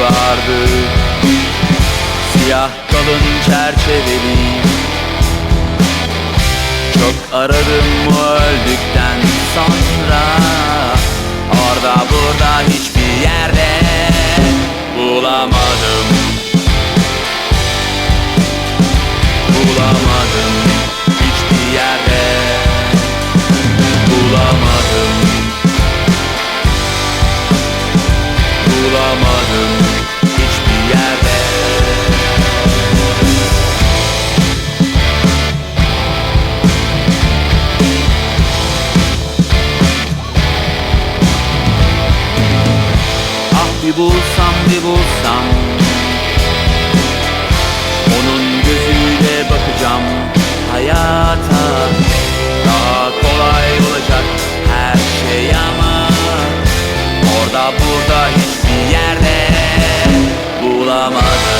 vardı. Siyah kalın çerçeveli. Çok aradım bir bulsam bir bulsam. Onun gözüyle bakacağım hayata. Daha kolay olacak her şey ama Orada burada hiçbir yerde bulamadım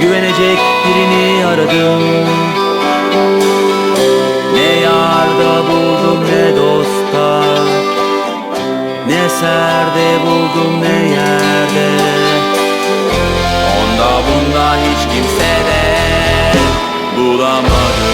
Güvenecek birini aradım. Ne yarda buldum ne dosta. Ne serde buldum ne yerde. Onda bunda hiç kimsede Bulamadım